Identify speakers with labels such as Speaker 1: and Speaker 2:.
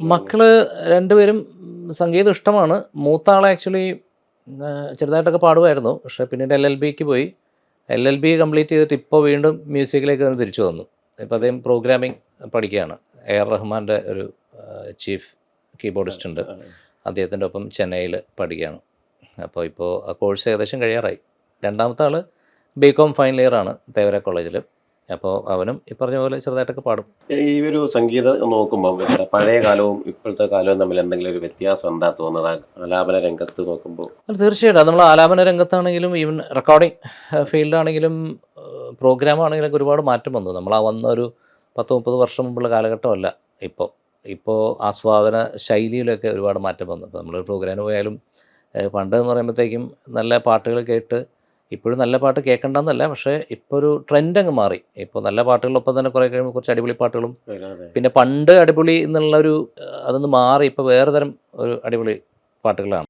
Speaker 1: മക്കൾ രണ്ടുപേരും സംഗീതം ഇഷ്ടമാണ്. മൂത്ത ആളെ ആക്ച്വലി ചെറുതായിട്ടൊക്കെ പാടുമായിരുന്നു. പക്ഷെ പിന്നീട് എൽ എൽ ബിക്ക് പോയി. എൽ എൽ ബി കംപ്ലീറ്റ് ചെയ്തിട്ട് ഇപ്പോൾ വീണ്ടും മ്യൂസിക്കിലേക്ക് തന്നെ തിരിച്ചു വന്നു. ഇപ്പോൾ അദ്ദേഹം പ്രോഗ്രാമിംഗ് പഠിക്കുകയാണ്. എ ആർ റഹ്മാന്റെ ഒരു ചീഫ് കീബോർഡിസ്റ്റ് ഉണ്ട്. അദ്ദേഹത്തിന്റെ ഒപ്പം ചെന്നൈയിൽ പഠിക്കുകയാണ്. അപ്പോൾ ഇപ്പോൾ ആ കോഴ്സ് ഏകദേശം കഴിയാറായി. രണ്ടാമത്തെ ആൾ ബി കോം ഫൈനൽ ഇയർ ആണ്. തേവര കോളേജിൽ അപ്പോൾ അവനും ഈ പറഞ്ഞ പോലെ ചെറുതായിട്ടൊക്കെ പാടും.
Speaker 2: ഈ ഒരു സംഗീതം നോക്കുമ്പോൾ പഴയ കാലവും ഇപ്പോഴത്തെ കാലവും തമ്മിൽ എന്തെങ്കിലും ഒരു വ്യത്യാസം എന്താ തോന്നുന്നത്? ആലാപന രംഗത്ത് നോക്കുമ്പോൾ
Speaker 1: അല്ല തീർച്ചയായിട്ടും. നമ്മൾ ആലാപന രംഗത്താണെങ്കിലും ഈവൻ റെക്കോർഡിംഗ് ഫീൽഡാണെങ്കിലും പ്രോഗ്രാം ആണെങ്കിലും ഒരുപാട് മാറ്റം വന്നു. നമ്മൾ ആ വന്ന ഒരു പത്ത് മുപ്പത് വർഷം മുമ്പുള്ള കാലഘട്ടമല്ല ഇപ്പോൾ ഇപ്പോൾ ആസ്വാദന ശൈലിയിലൊക്കെ ഒരുപാട് മാറ്റം വന്നു. ഇപ്പോൾ നമ്മൾ പ്രോഗ്രാമിന് പോയാലും പണ്ട് എന്ന് പറയുമ്പോഴത്തേക്കും നല്ല പാട്ടുകൾ കേട്ട് ഇപ്പോഴും നല്ല പാട്ട് കേൾക്കണ്ടെന്നല്ല പക്ഷേ ഇപ്പോൾ ഒരു ട്രെൻഡ് അങ്ങ് മാറി. ഇപ്പോൾ നല്ല പാട്ടുകളൊപ്പം തന്നെ കുറേ കഴിയുമ്പോൾ കുറച്ച് അടിപൊളി പാട്ടുകളും പിന്നെ പണ്ട് അടിപൊളി എന്നുള്ളൊരു ഒരു അതൊന്ന് മാറി ഇപ്പോൾ വേറെ തരം ഒരു അടിപൊളി പാട്ടുകളാണ്.